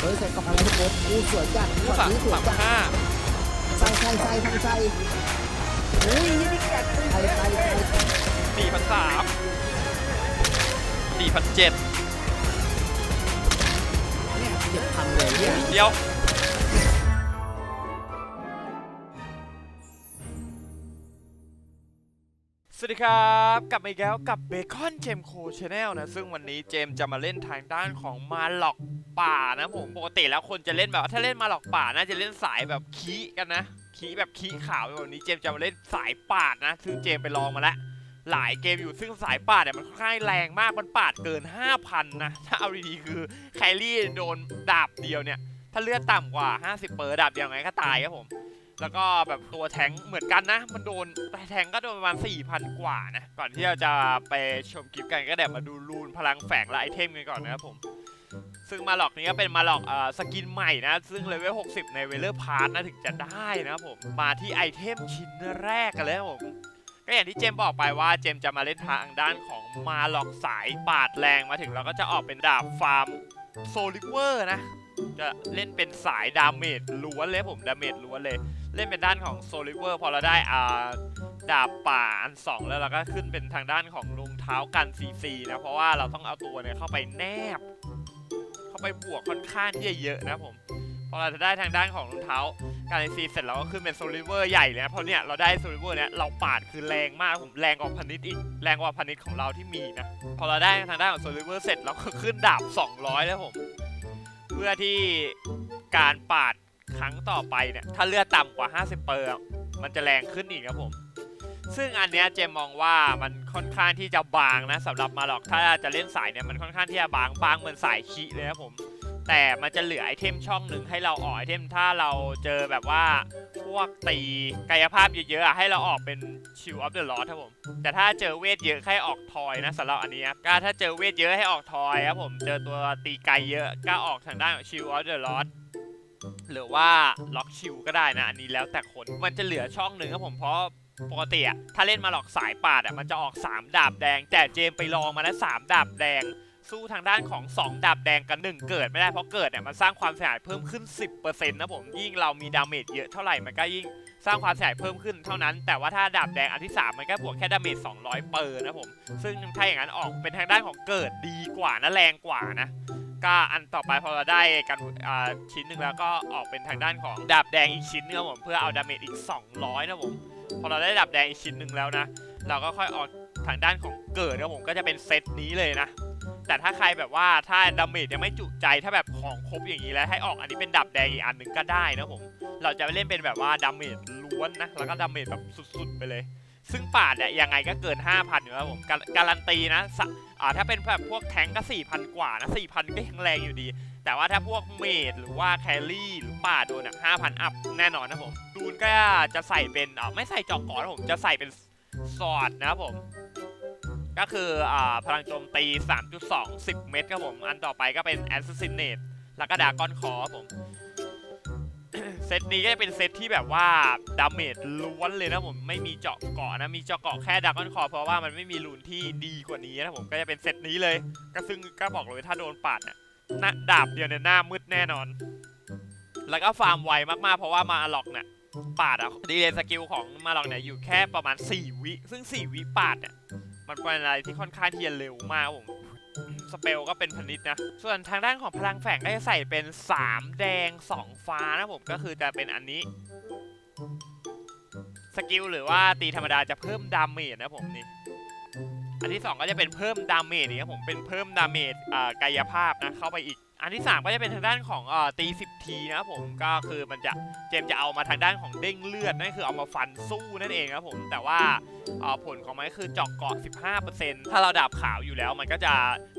เฮ้ยใส่กล่องอะไรทุกคนอู้สวยจัดผู้ฝั่สั่งงนี้สวยฝั่งจัดห้าใส่ใส่ใส่ใส่ใส่อุ้ยนี่แกใส่ใส่ใส่สี่พันสามสี่พันเจ็ดเนี่ยเจ็ดพันเลยเนี่ย เดียว สวัสดีครับ กลับมาอีกแล้วกับเบคอนเจมโคชาแนลนะ ซึ่งวันนี้เจมจะมาเล่นทางด้านของมาหลอกป่านะผมปกติแล้วคนจะเล่นแบบถ้าเล่นมาหลอกป่าน่าจะเล่นสายแบบขี้กันนะขี้แบบขี้ขาวแบบนี้เจมจะมาเล่นสายปาดนะ ซึ่งเจมไปลองมาแล้วหลายเกมอยู่ซึ่งสายปาดเนี่ยมันค่อนข้างแรงมากมันปาดเกิน 5,000 นะ ถ้าเอาดีๆคือแครี่โดนดาบเดียวเนี่ย ถ้าเลือดต่ำกว่า 50 เปอร์ดาบเดียวไงก็ตายครับผม แล้วก็แบบตัวแทงเหมือนกันนะ มันโดนแต่แทงก็โดนประมาณ 4,000 กว่านะ ก่อนที่เราจะไปชมคลิปกันก็เดี๋ยวมาดูรูนพลังแฝงและไอเทมกันก่อนนะครับผม ซึ่งมาหลอกนี้ก็เป็นมาหลอกเอ่อสกินใหม่นะ ซึ่งเลเวล 60 ในเวลเลอร์พาร์ทนะถึงจะได้นะครับผม มาที่ไอเทมชิ้นแรกกันเลยครับผมก็อย่างที่เจมบอกไปว่าเจมจะมาเล่นทางด้านของมาหลอกสายปาดแรงมาถึงเราก็จะออกเป็นดาบฟาร์มโซลิเวอร์นะจะเล่นเป็นสายดาเมจล้วนเลยผมดาเมจล้วนเลย เล่นเป็นด้านของโซลิเวอร์พอเราได้อ่าดาบป่าอันสองแล้วเราก็ขึ้นเป็นทางด้านของรองเท้ากันซีซีนะเพราะว่าเราต้องเอาตัวเนี่ยเข้าไปแนบ เข้าไปบวกค่อนข้างที่จะเยอะนะผมพอเราจะได้ทางด้านของรองเท้าการซีเสร็จเราก็ขึ้นเป็นโซลิเวอร์ใหญ่เลยนะเพราะเนี่ยเราได้โซลิเวอร์เนี่ยเราปาดคือแรงมากผมแรงกว่าพันิดอีกแรงกว่าพันนิดของเราที่มีนะพอเราได้ทางด้านของโซลิเวอร์เสร็จเราก็ขึ้นดาบ 200 แล้วผม เพื่อที่การปาด ครั้งต่อไปเนี่ยถ้าเลือดต่ำกว่า 50 เปอร์มันจะแรงขึ้นอีกครับผม ซึ่งอันเนี้ยเจมมองว่ามันค่อนข้างที่จะบางนะสำหรับมาหรอกถ้าจะเล่นสายเนี่ยมันค่อนข้างที่จะบางบางเหมือนสายคีเลยครับผม แต่มันจะเหลือไอเทมช่องหนึ่งให้เราออกไอเทมถ้าเราเจอแบบว่าพวกตีกายภาพเยอะๆอะให้เราออกเป็นชิวออฟเดอะลอครับผม แต่ถ้าเจอเวทเยอะให้ออกทอยนะสำหรับอันนี้ครับก็ถ้าเจอเวทเยอะให้ออกทอยครับผมเจอตัวตีไกลเยอะก็ออกทางด้านของชิวออฟเดอะลอ หรือว่าล็อกชิวก็ได้นะ อันนี้แล้วแต่คน มันจะเหลือช่องหนึ่งครับผมเพราะปกติอะถ้าเล่นมาหลอกสายปาดอะมันจะออก 3 ดาบแดง แต่เจมไปลองมาแล้ว3ดาบแดง สู้ทางด้านของ 2 ดาบแดงกับ1เกิดไม่ได้เพราะเกิดเนี่ยมันสร้างความเสียหายเพิ่มขึ้น 10%นะผมยิ่งเรามีดาเมจเยอะเท่าไหร่มันก็ยิ่งสร้างความเสียหายเพิ่มขึ้นเท่านั้น แต่ว่าถ้าดาบแดงอันที่ 3 มันก็บวกแค่ดาเมจ200 เปอร์นะผม ซึ่งถ้าอย่างนั้นออกเป็นทางด้านของเกิดดีกว่านะแรงกว่านะ ก็อันต่อไปพอเราได้กันชิ้นหนึ่งแล้วก็ออกเป็นทางด้านของดาบแดงอีกชิ้นนึงครับผมเพื่อเอาดาเมจอีก 200 นะผมพอเราได้ดาบแดงอีกชิ้นหนึ่งแล้วนะ เราก็ค่อยออกทางด้านของเกิดครับผมก็จะเป็นเซตนี้เลยนะ แต่ถ้าใครแบบว่าถ้าดาเมจยังไม่จุใจถ้าแบบของครบอย่างนี้แล้วให้ออกอันนี้เป็นดับแดงอีกอันหนึ่งก็ได้นะผมเราจะไปเล่นเป็นแบบว่าดาเมจล้วนนะแล้วก็ดาเมจแบบสุดๆไปเลย ซึ่งป่าเนี่ยยังไงก็เกิน 5,000อยู่แล้วผมการันตีนะ อ่าถ้าเป็นแบบพวกแทงก์ก็ 4,000 กว่านะ 4,000 ก็ยังแรงอยู่ดี แต่ว่าถ้าพวกเมดหรือว่าแครี่หรือป่าโดนอะ5,000 อัพแน่นอนนะผมดูนก็จะใส่เป็นอ่าไม่ใส่จอกก่อนผมจะใส่เป็นสอดนะผม ก็คืออ่าพลังโจมตี 3.2 10 เมตรครับผม อันต่อไปก็เป็น Assassinate แล้วก็ดากอนคอผม เซตนี้ก็จะเป็นเซตที่แบบว่าดาเมจล้วนเลยนะผมไม่มีเจาะเกาะนะมีเจาะเกาะแค่ดากอนคอเพราะว่ามันไม่มีรูนที่ดีกว่านี้นะผมก็จะเป็นเซตนี้เลย ก็ซึ่งก็บอกเลยถ้าโดนปาดเนี่ยหน้าดาบเดียวเนี่ยหน้ามืดแน่นอน แล้วก็ฟาร์มไวมากๆ เพราะว่ามาล็อกเนี่ยปาดอะดีเลยสกิลของมาล็อกเนี่ยอยู่แค่ประมาณ 4 วิ ซึ่ง 4 วิปาดเนี่ยมันเป็นอะไรที่ค่อนข้างที่จะเร็วมากผม สเปลก็เป็นพนิดนะ ส่วนทางด้านของพลังแฝงก็จะใส่เป็น 3 แดง 2 ฟ้านะผมก็คือจะเป็นอันนี้ สกิลหรือว่าตีธรรมดาจะเพิ่มดาเมจนะผมนี่ อันที่ 2 ก็จะเป็นเพิ่มดาเมจนี่ครับผมเป็นเพิ่มดาเมจกายภาพนะเข้าไปอีก อันที่ 3 ก็จะเป็นทางด้านของอ่าตี10ทีนะครับผมก็คือมันจะเจมจะเอามาทางด้านของเด้งเลือดนั่นคือเอามาฟันสู้นั่นเองครับผมแต่ว่าเอ่อผลของมันคือเจอกเกาะ 15%ถ้าเราดาบขาวอยู่แล้วมันก็จะ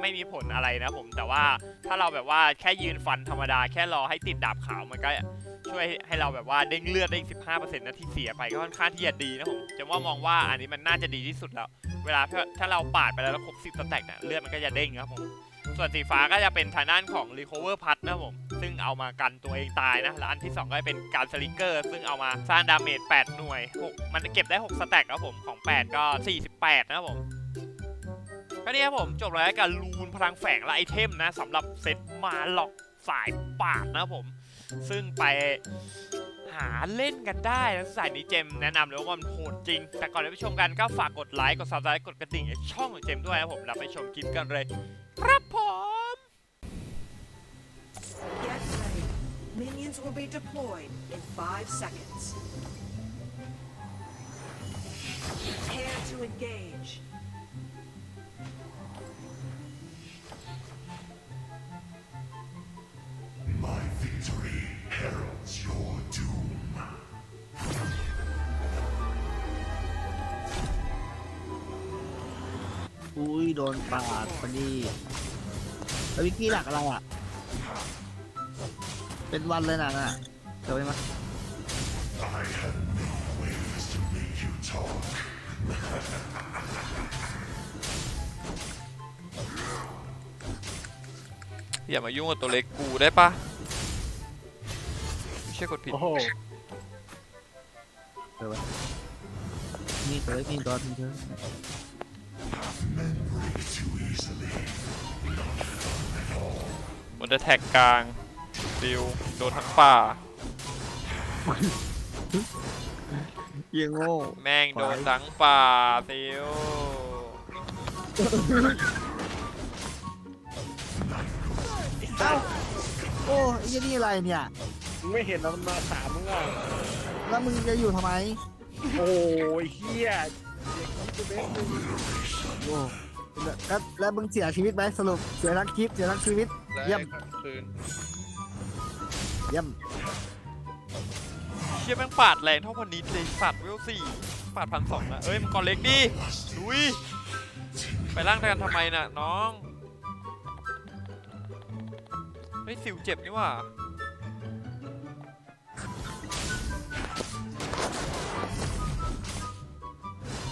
ไม่มีผลอะไรนะผมแต่ว่าถ้าเราแบบว่าแค่ยืนฟันธรรมดาแค่รอให้ติดดาบขาวมันก็ช่วยให้เราแบบว่าเด้งเลือดได้อีก15%นะที่เสียไปก็ค่อนข้างที่จะดีนะผมจะว่ามองว่าอันนี้มันน่าจะดีที่สุดแล้ว เวลาถ้าเราปาดไปแล้วแล้วครบ10สแต็กเนี่ยเลือดมันก็จะเด้งครับผม ส่วนสีฟ้าก็จะเป็นทางด้านของ Recover p a t นะผม ซึ่งเอามากันตัวเองตายนะ และอันที่ 2 ก็เป็นการสลิงเกอร์ซึ่งเอามาสร้างดาเมจ8หน่วย 6 มันเก็บได้ 6 สแต็กครับผม ของ 8 ก็ 48 นะครับผมก็นี่ครับผม จบแล้วกับลูนพลังแฝงและไอเทมนะสำหรับเซตมาล็อกสายปาบนะครับผม ซึ่งไปหาเล่นกันได้นะสายนี้เจมแนะนำเลยว่ามันโหดจริง แต่ก่อนจะไปชมกันก็ฝากกดไลค์ กด subscribe กดกระดิ่งในช่องของเจมด้วยนะผม แล้วไปชมคลิปกันเลย ครับผม Get ready. Minions will be deployed in five seconds. Prepare to engage. My victory. อุ้ยโดนปาดพอดีแล้ววิกกี้หลักอะไรอะ เป็นวันเลยนะน่ะเจอไหมมั้ย I have many ways to make you talk. อย่ามายุ่งกับตัวเล็กกูได้ปะไม่ใช่กดผิด โอ้โหเจอไหมนี่เจอนี่โดนเจอ มันจะแท็กกลางฟิวโดนทั้งป่าเยี่ยงโง่แม่งโดนทั้งป่าฟิวเอ้าโอ้ยนี่อะไรเนี่ย มึงไม่เห็นแล้วมันมาถามมึงอะแล้วมึงจะอยู่ทำไมโอ้ยเฮียเด็กนี่จะเป็นมึงโอ้แล้วแล้วมึงเสียชีวิตไหมสรุปเสียทั้งคลิปเสียทั้งชีวิต เยี่ยมคืนเยี่ยมเชี่ยแม่งปาดแรงเท่าพันนิดเลยสัตว์เวลสี่ปาดพันสองนะเอ้ยมันก่อนเล็กดิลุยไปล่างกันทำไมน่ะน้องเฮ้ยสิวเจ็บนี่หว่า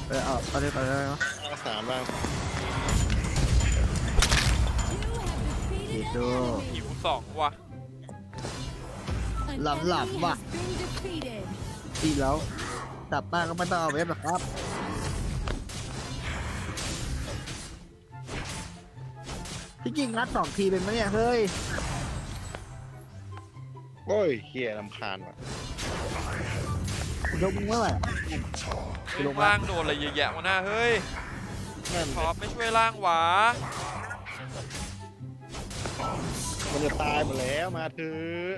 เออเอาไปเลยไปเลยเนาะเอาสามบ้าง ดีดูหิวสองว่ะหลับหลับว่ะดีแล้วกลับบ้านก็ไม่ต้องเอาเว็บหรอกครับที่จริงนัดสองทีเป็นไหมเนี่ยเฮ้ย โอ้ยเฮียลำคาญว่ะยกมึงเมื่อไหร่เฮ้ยล่างโดนอะไรเยอะแยะวะหน้าเฮ้ยนั่นท็อปไม่ช่วยล่างหวา มันจะตายหมดแล้วมาเถอะ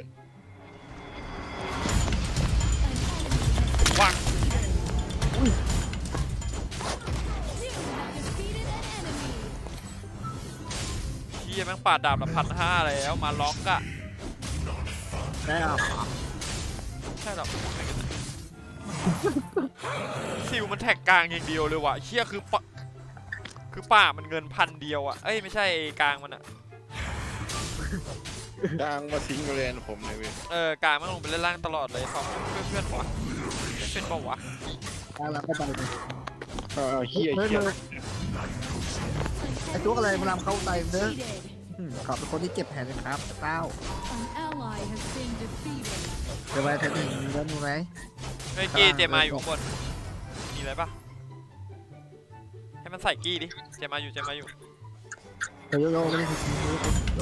วังเชี่ยแม่งปาดดาบละพันห้าแล้วมาล็อกอะได้เอาใช่หรอซิวมันแท็กกลางอย่างเดียวเลยว่ะเชี่ยคือปะคือป่ามันเงินพันเดียวอะเอ้ยไม่ใช่ไอ้กลางมันอะ ดังมาทิ้งเลยนะผมเลยเว้ยเออกลางมันลงไปเล่นล่างตลอดเลยฟอมเพื่อนเพื่อนๆวะไม่เป็นปะวะได้แล้วก็ไปเลยเอาเอาเฮียเฮ้ยเฮียเฮ้ยไอ้ตัวอะไรมาทำเข้าใจเด้ออืมขอบเป็นคนที่เก็บแผนเลยครับเต้า An ally has been defeated. เดี๋ยวไปเทคนิคมีเรื่องมึงไหมเฮ้ยกี้เจมาอยู่ข้างบนมีอะไรปะให้มันใส่กี้ดิเจมาอยู่เจมาอยู่ เดี๋ยวโยโย่ไม่ได้ถึงโย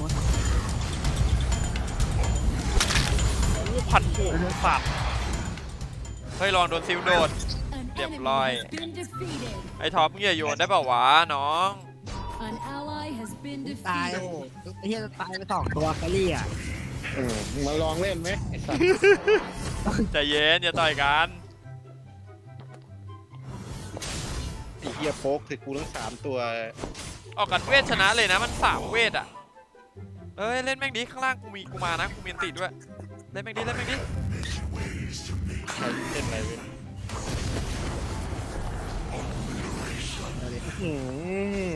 นพันโหกสัตว์เฮ้ยลองโดนซิลโดด An Yep, enemy lie. has been defeated. ไอ้ท็อปมึงอย่าโยนได้เปล่าวะน้อง An ally has been ตาย defeated. โอ้ไอ้เหี้ยตายไปสองตัวแคลรี่อะเออมึงมาลองเล่นไหมไอ้สัตว์ใจเย็นอย่าต่อยกันไอ้เฮียโป๊กถือกูทั้งสามตัวออกกันเวทชนะเลยนะมันสามเวทอะเอ้ยเล่นแม่งดิข้างล่างกูมีกูมานะกูมีอันติดด้วย เล่นแม่งดิเล่นแม่งดิใครเล่นอะไรเว้ยอืม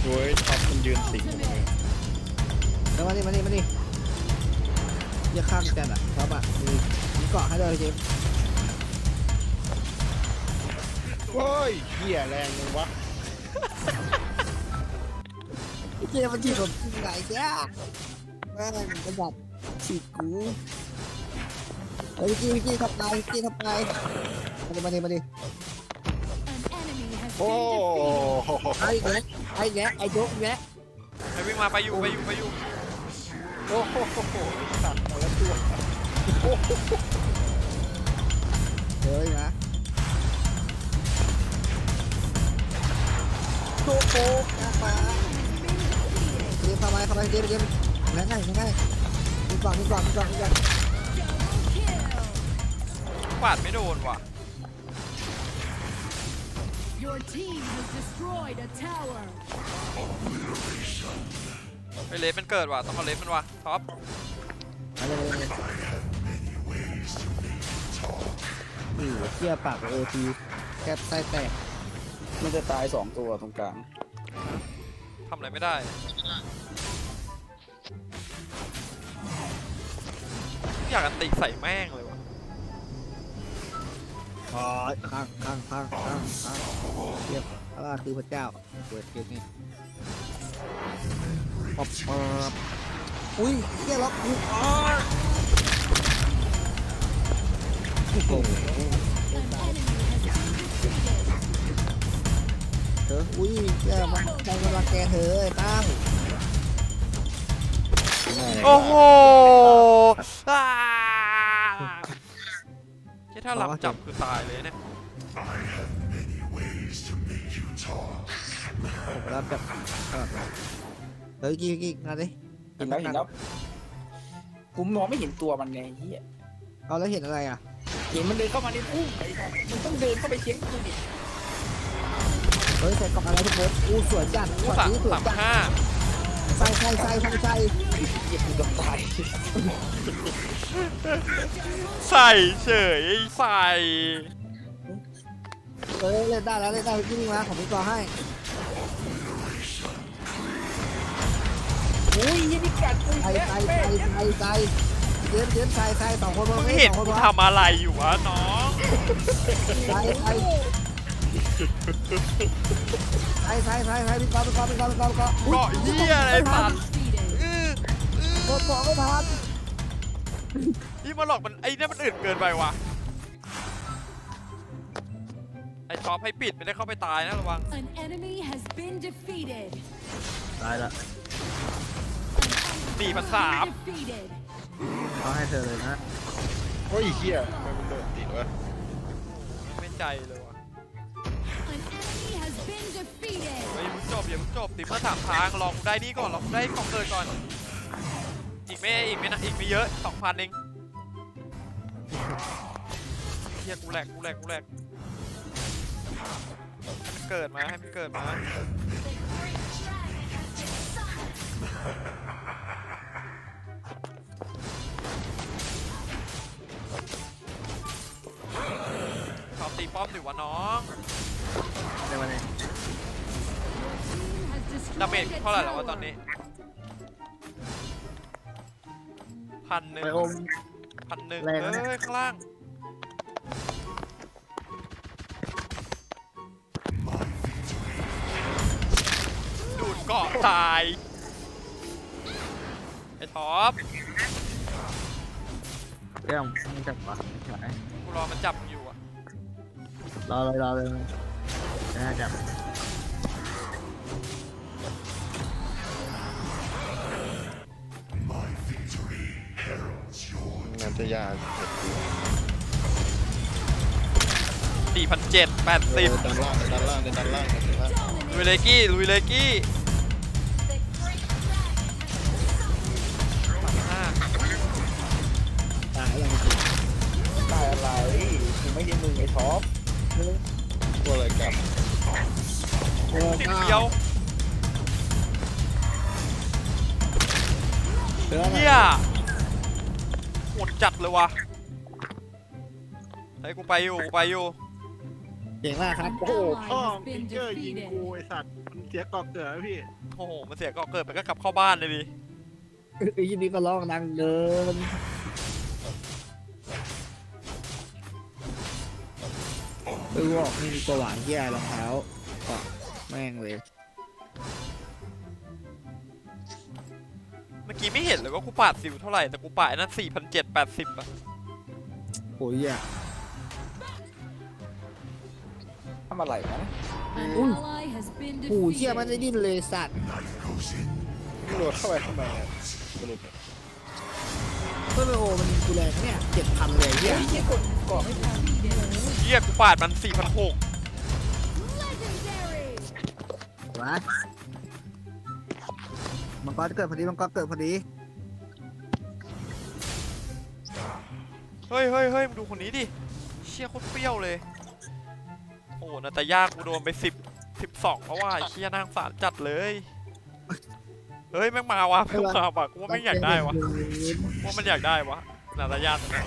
โอ้ยท็อปมันยืนสิงอยู่เลยแล้วมาดิมาดิมาดิอย่าข้ามกันอะครับอะมีมีเกาะให้เลยเจมส์โอ้ยเฮียแรงจังวะเจมส์มันจีบผมจริงไงแก แม่งกระดับฉีกกูเฮ้ยพี่กี้พี่กี้ทับไปพี่กี้ทับไปมาดิมาดิมาดิ An enemy has โอ้ been defeated. โหไอ้แกไอ้แกไอ้โจ๊กแกไปวิ่งมาไปอยู่ไปอยู่ไปอยู่โอ้โหสัตว์แต่ละตัวเฮ้ยนะโจ๊กโจ๊กนะมาเรียมทำไมทำไมเรียมเรียม ง่ายง่ายง่ายมีกล่องมีกล่องมีกล่องมีกล่องปาดไม่โดนว่ะ Your team has destroyed a tower. ไปเลสมันเกิดว่ะต้องเอาเลสมันว่ะท็อปอะไรเลยนี่เทียปากโอทีแคบไส้แตกมันจะตายสองตัวตรงกลางทำอะไรไม่ได้ อยากอันติใส่แม่งเลยว่ะอ๋อข้างข้างข้างข้างข้างเทียบพระราคือพระเจ้าเปิดเกมนี้ปอบปอบอุ้ยเทียล็อกกูอ๋อโอ้โห An enemy has been defeated. เธออุ้ยเจ้ามันใครกำลังแกเธอไอ้ตั้งโอ้โห อ่าแค่ถ้าหลับจับคือตายเลยเนี่ย I have many ways to make you talk. ผมรับแบบเฮ้ยกี้กี้งานดิเห็นแล้วเห็นแล้วผมมองไม่เห็นตัวมันไงเฮียเอาแล้วเห็นอะไรอะ เห็นมันเดินเข้ามาในพุ่งไอ้สัตว์มันต้องเดินเข้าไปเช็คกูดิเฮ้ยใส่กล่องอะไรทุกคนอู้สวยจัดกูฝั่งสามนี้สวยสามจัดห้า ใส่ใส่ใส่ใส่ใส่เหี้ยกูจะตายใส่เฉยใส่เฮ้ยเล่นได้แล้วเล่นได้พี่นี่มาผมมีกล่องให้อุ้ยยี่นี่กัดกูใส่แม่ใส่แม่ใส่ใส่ใส่เย็นเย็นใส่ใส่สองคนมึงมาเห็นสองกูคนมาทำอะไรอยู่วะน้อง ใส่ใส่ ใส่ใส่ใส่ใส่พี่กอล์ฟพี่กอล์ฟพี่กอล์ฟพี่กอล์ฟพี่กอล์ฟเกาะเหี้ยอะไรสัตว์ Defeated. อื้อโดนบอกไม่ทันนี่มาหลอกมันไอ้เนี่ยมันอื่นเกินไปว่ะไอ้ท็อปให้ปิดไม่ได้เข้าไปตายนะระวัง An enemy has been defeated. ตายละสี่พันสาม Defeated. เขาให้เธอเลยนะ โอ้ยเฮียทำไมมันเดินติดวะไม่ใจเลย อย่ามึงจบติดมาสามทางลองได้นี่ก่อนลองได้ของเกินก่อน อีกไม่อีกไม่นะอีกไม่เยอะสองพันเองเฮียกูแหลกกูแหลกกูแหลกให้มันเกิดมาให้มันเกิดมาขอตีป้อมหน่อยวะน้องในวันนี้ Team has destroyed ดาเมจ a เท่าไหร่แล้ววะตอน tower. นี้พันหนึ่งไปอม พันหนึ่งแรงนะเฮ้ยข้างล่างดูดเกาะตายไอ้ท็อปเรื่องมึงจับปะใช่กูรอมันจับมึงอยู่อะรอเลยรอเลยนะจับ จะยากสี่พันเจ็ดแปดสิบด้านล่างด้านล่างด้านล่างด้านล่างลุยเลกี้ลุยเลกี้สามห้าตายยังจริงตายอะไรกูไม่ใช่มึงไอ้ท็อปพวกอะไรกลับโอ้ติดก้าเดียวเสือเฮียโหดจัดเลยวะเฮ้ยกูไปอยู่กูไปอยู่เก่งมากครับ An โอ้โห ally พ่อ has พิ been กเกอร์ยิง defeated. กูไอ้สัตว์มันเสียกอบเกลือพี่โอ้โหมันเสียก็เกิดไปก็กลับเข้าบ้านเลยดิไอ้ยี่นี่ก็ร้องดังเกินเออบอกนี่มีตัวหวานเหี้ยรองเท้าก็แม่งเลย เมื่อกี้ไม่เห็นเลยว่ากูปาดสิวเท่าไหร่ แต่กูปาดไอ้นั่นสี่พันเจ็ดแปดสิบอะโอ้ยอะทำอะไรนะ An Ooh. ally has been โอ้ยเชี่ยมันได้ defeated. ดิ้นเลยสัตว์ Night goes in, ดเข้าไปทำไมเนี่ยสรุปเนี่ยเพื่อนไปโอมันกูแรงนะเนี่ยเจ็ดพันเลยเฮียเฮียกูปาดมัน4 6 0 0 Legendary. วะ มังกรเกิดพอดีมังกรเกิดพอดีเฮ้ยเฮ้ยเฮ้ยมึงดูคนนี้ดิ เชี่ยโคตรเปรี้ยวเลย โอ้นาตายากูโดนไปสิบสิบสองเพราะว่าไอ้เชี่ยนางสารจัดเลย เฮ้ยแม่งมาวะแม่งมาว่ะกูว่าแม่งอยากได้วะกูว่ามันอยากได้วะนาตายาตัวเนี้ย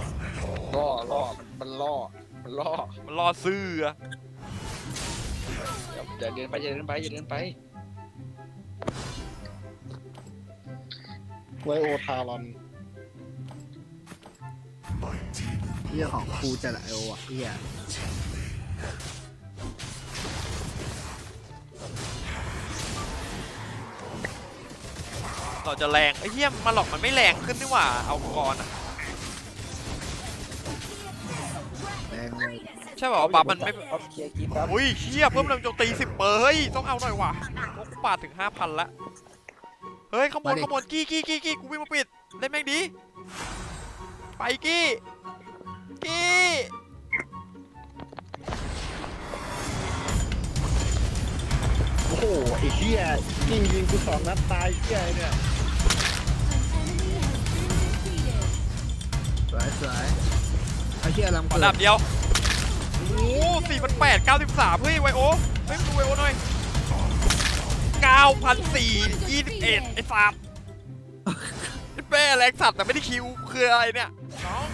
ล่อล่อมันล่อ มันล่อ มันรอซื้ออะอย่าอย่าเดินไปอย่าเดินไปอย่าเดินไป ไวโอทารอนเรื่องของครูจะละโออะเฮียเราจะแรงไอ้เหี้ยมาหลอกมันไม่แรงขึ้นนี่หว่า เอาก่อนอะแรงเลยใช่ป่าวบัฟมันไม่เอาเคลียร์กีบครับ อุ้ยเชี่ยเพิ่มแรงโจมตีสิบเปอร์เฮ้ยต้องเอาหน่อยว่ะโอ้กูปาดถึงห้าพันละ เฮ้ยขโมยขโมยกี้กี้กี้กี้กูวิ่งมาปิดเล่นแม่งดี ไปกี้กี้โอ้โหไอ้เหี้ยยิงยิงกูสองนัดตายเหี้ยเนี่ย An enemy has been defeated. สวยสวยไอ้เฮียลำขอเกิดัดบเดียว โอ้สี่พันแปดเก้าสิบสามเฮ้ยไวโอเฮ้ยมึงดูไวโอหน่อยเก้าพันสี่ยี่สิบ เอ็ดไอ้สัตว์ไอ้แป้แรงสัตว์แต่ไม่ได้คิวคืออะไรเนี่ยน้อง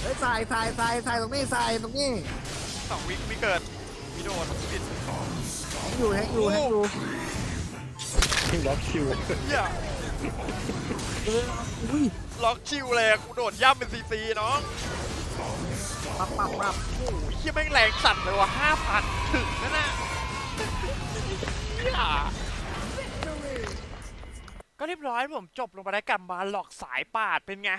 เฮ้ยทรายทรายทรายทรายตรงนี้ทรายตรงนี้สองวิมีเกิดมีโดนปิดแฮงอยู่แฮงอยู่แฮงอยู่ยิงล็อกคิวเหี้ยอุ้ยล็อกชิวเลยอะกูโดดย่ำเป็นซีซีน้องปับปับปับโอ้ยเฮียแม่งแรงสัตว์เลยว่ะห้าพันถึงนั่นน่ะเหี้ย ก็เรียบร้อยผมจบลงไปได้กับบาหลอกสายปาดเป็นไง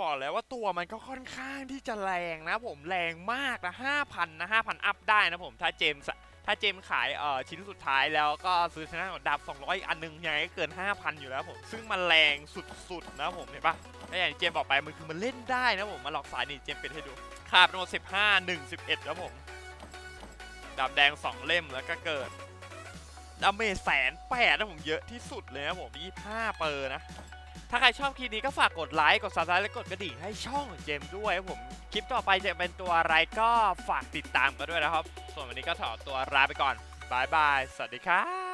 บอกแล้วว่าตัวมันก็ค่อนข้างที่จะแรงนะผมแรงมากนะห้าพันนะห้าพันอัพได้นะผมถ้าเจมส์ถ้าเจมส์ขายเอ่อชิ้นสุดท้ายแล้วก็ซื้อชนะของดาบ200อีกอันหนึงยังไงก็เกิน 5,000 อยู่แล้วผม ซึ่งมันแรงสุดๆนะผมเห็นปะแล้วอย่างที่เจมส์บอกไปมันคือมันเล่นได้นะผมมาหลอกสายนี่เจมส์เป็นให้ดูขาดไปทั้งหมด15 1 11แล้วผมดาบแดง 2 เล่มแล้วก็เกิด ดาเมจแสนแปดนะผมเยอะที่สุดเลยนะผมยี่ห้าเปอร์นะ ถ้าใครชอบคลิปนี้ก็ฝากกดไลค์ กดซับสไครต์และกดกระดิ่งให้ช่องเจมด้วยครับผม คลิปต่อไปจะเป็นตัวอะไรก็ฝากติดตามกันด้วยนะครับ ส่วนวันนี้ก็ถอตัวลาไปก่อนบายบาย สวัสดีครับ